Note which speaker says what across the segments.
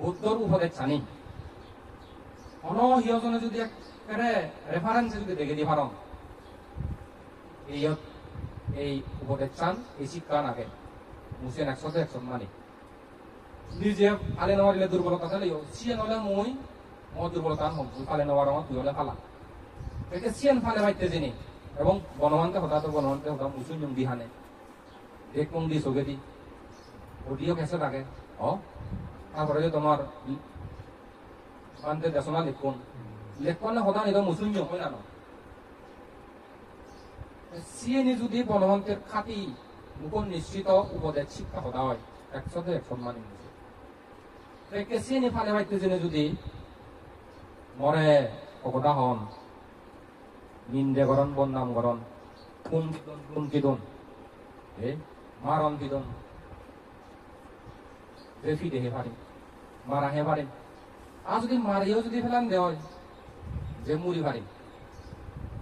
Speaker 1: বুদ্ধর উপদেশ জানি অন সিহঁজনে যদি একেবাৰে ৰেফাৰেঞ্চে যদি দেখি দি পাৰম এইয়ত এই উপদেশ চান, এই শিক্ষা নাগে মুসেন একশো একশো মানি। নিজে ফালে নেওয়ারিলে দুর্বলতা চালিও সিয়ে নলে মই মই দুর্বলতা হম ফালে নেওয়ার আমার তুই হলে ফালা। একে সিয়েন ফালে ভাইতে জেনে এবং বনমানতে তো বনমানতে হতা মুসুন জুম দিহানে এক মুং দি সগে দি ওটিও কেসে থাকে অ? তারপরে যে তোমার মানতে দেশনা লিখুন। লেখনে হতা নিদ মুসুন জুম হয় না সিএনি যদি বনমন্ত্রের খাতি মুকুন নিশ্চিত উপদেশ শিক্ষা হয় একশোতে একশো মানি নিছে। একে ফালে ভাইতে জেনে যদি মরে অকদা হন, নিন্দে গরণ বন্নাম গরণ কুম কিদন কুম কিদন এ মারণ কিদন রেফি দেহে পারে মারা হে পারে আর যদি মারিও যদি ফেলান দেয় যে মুড়ি পারে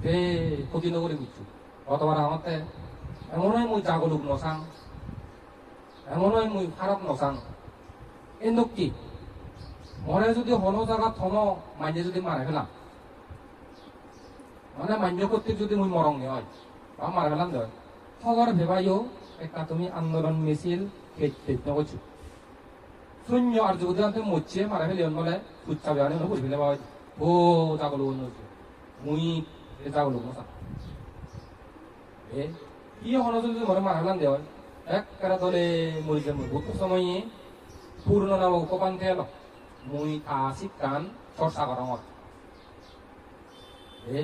Speaker 1: যে ক্ষতি নগরী বুঝছ। অতবার আমাতে এমনই মুই জাগলুক নসাং, এমনই মুই খারাপ নসাং। এ নক্তি মরে যদি হন জায়গা থন মাইনে যদি মারে ফেলাম। মানে মান্য কর্তৃক যদি মুই মরং হয়, বা মারে ফেলাম দেয় খবর ভেবাইও একটা তুমি আন্দোলন মিছিল খেত করছ শূন্য আর যদি আনতে মরছে মারা ফেলে বলে ফুচ্ছা বেড়ানি করে ফেলে বা ও জাগলুক অন্য মুই জাগলুক নসাং কি হলো যদি মরে মারালাম দেওয়া এক দলে মরি যাব বহুত সময় পূর্ণ নাম উপপান তেল মুই আশিক কান চর্চা করা মত এ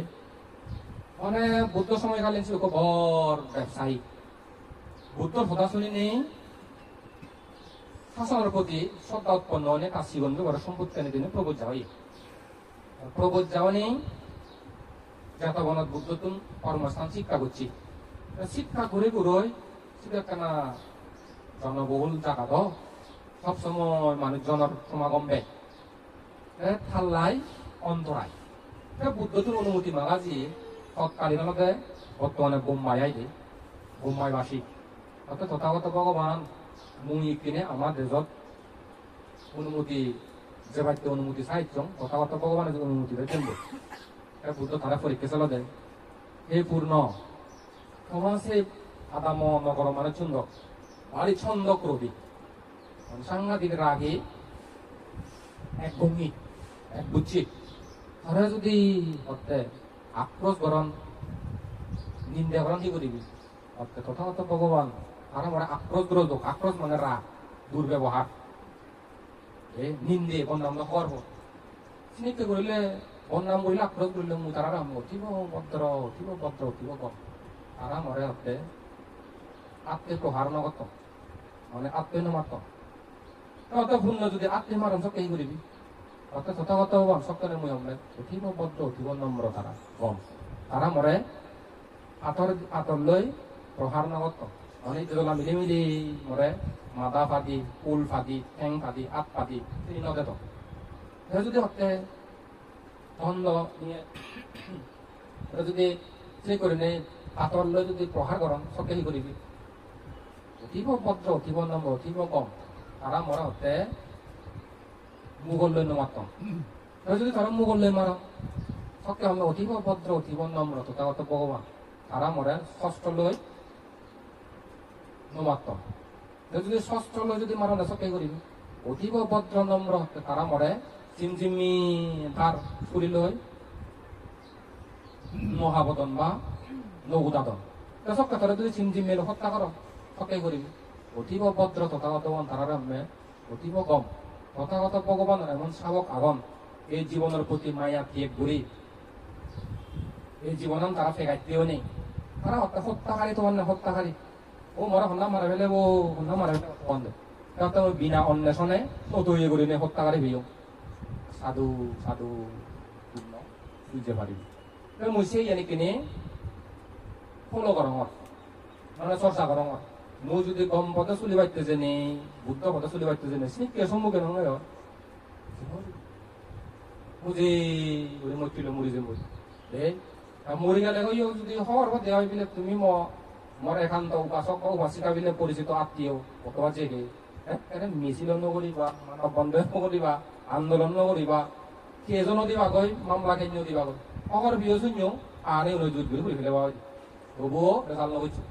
Speaker 1: মানে বুদ্ধ সময়কালীন ছিল ব্যবসায়ী বুদ্ধর কথা শুনি নেই শাসনের প্রতি শ্রদ্ধা উৎপন্ন তার জীবনকে বড় সম্পত্তি এনে দিনে প্রবোধ যাওয়াই। প্রবোধ যাওয়া নেই জাতবনত বুদ্ধ তুম কর্মস্থান, শিক্ষা করছি। শিক্ষা ঘুরে ঘুরে সেটা কেনা জনবহুল জায়গা তো। সবসময় মানুষজনের সমাগম বে থাল্লাই অন্তরায়। বুদ্ধটোর অনুমতি মাগাজি তৎকালীন মতে বর্তমানে বোম্বাই আইলে, বোম্বাইবাসী। অর্থাৎ তথাগত ভগবান মুই কিনে আমার দেশত অনুমতি যে বাক্য অনুমতি সাহিত্য তথাগত ভগবানের যে অনুমতি দেয় বুদ্ধ তারা পরীক্ষা চালা দেয় হে পূর্ণ সমাজে আদাম নগর মানে ছন্দ ভারী ছন্দ ক্রোধী সাংঘাতিক রাগে এক ভঙ্গি এক বুঝছি তারা যদি অর্থে আক্রোশ গরম নিন্দা গরম কি করিবি অর্থে তথাগত ভগবান তারা মানে আক্রোশ গ্রোধ আক্রোশ মানে এ নিন্দে বন্যাম করব চিনিকে করিলে বন্যাম করিলে আক্রোশ করিলে মু তারা রাম অতীব ভদ্র অতীব ভদ্র অতীব কম তারা মরে হতে আত্মে প্রহার নগত মানে আত্মে নমাত অত ভূন্য যদি আত্মে মারণ সব কেই করিবি অত তথাগত হবান সত্যনে মুই হমলে অতীব ভদ্র অতীব নম্র তারা কম মরে আতর আতর লৈ প্রহার নগত যেগুলা মিলি মিলি মরে মাদা ফাদি কুল ফাদি ঠেং ফাদি আত ফাদি তিনি নদেত যদি হতে ধন্দ নিয়ে যদি সেই করে নেই আতর লৈ যদি প্ৰহাৰ কৰম চকে সি কৰিবি। অতীব ভদ্ৰ, অতীব নম্বৰ অতীব কম, তাৰা মৰা হতে মোগল লৈ নমাতম তই যদি ধৰ মোগল লৈ মাৰ, চকে আমি অতীব ভদ্ৰ, অতীব নম্ৰ, তথাগত ভগৱান, তাৰা মৰে ষষ্ঠ লৈ যদি ষষ্ঠ লৈ যদি মাৰ চকে কৰিবি অতীব ভদ্ৰ নম্ৰ হতে তাৰা মৰে, চিমচিমি তাৰ ফুৰি লৈ মহাবদন বা নগুদাদন সব কথা যদি চিমচিম হত্যা করো হত্যাই করিবি অতীব ভদ্র তথাগত তারারামে অতীব কম তথাগত ভগবান এমন শাবক আগন, এই জীবনের প্রতি মায়া ত্যাগ করি এই জীবন তারা ফেগাইতেও নেই। তারা হত্যা হত্যাকারী তোমার না হত্যাকারী ও মরা হন্না মারা ফেলে ও হন্না মারা ফেলে বন্ধ তো বিনা অন্বেষণে তো তৈরি করি নে হত্যাকারী হইও সাধু সাধু বুঝতে পারিবি মুসে ইয়ানি কিনে ফলো করং মানে চর্চা করং মু যদি গম পথে চলি পাইতেছে নি বুদ্ধ পথে চলি পাইতেছে নি সিনি কে সম্মুখে নয় মুজি ওই মরছিল মরি যে মরি গেলে যদি হওয়ার পথে হয় তুমি ম মোৰ এখন টকা চকাও বাচিকা বিলাক পৰিচিত আত্মীয় ভকুৱাজী সেই। এনে মিছিলো নকৰিবা মানৱ বন্ধ নকৰিবা আন্দোলন নকৰিবা কেইজনো দিবা গৈ মামলা কেইজনো দিবা গৈ। অকৰ বিহু চুন্য আৰে লৈ যুত বুলি সুধিলে বাৰু ৰবো ৰেজাল্ট লগাইছো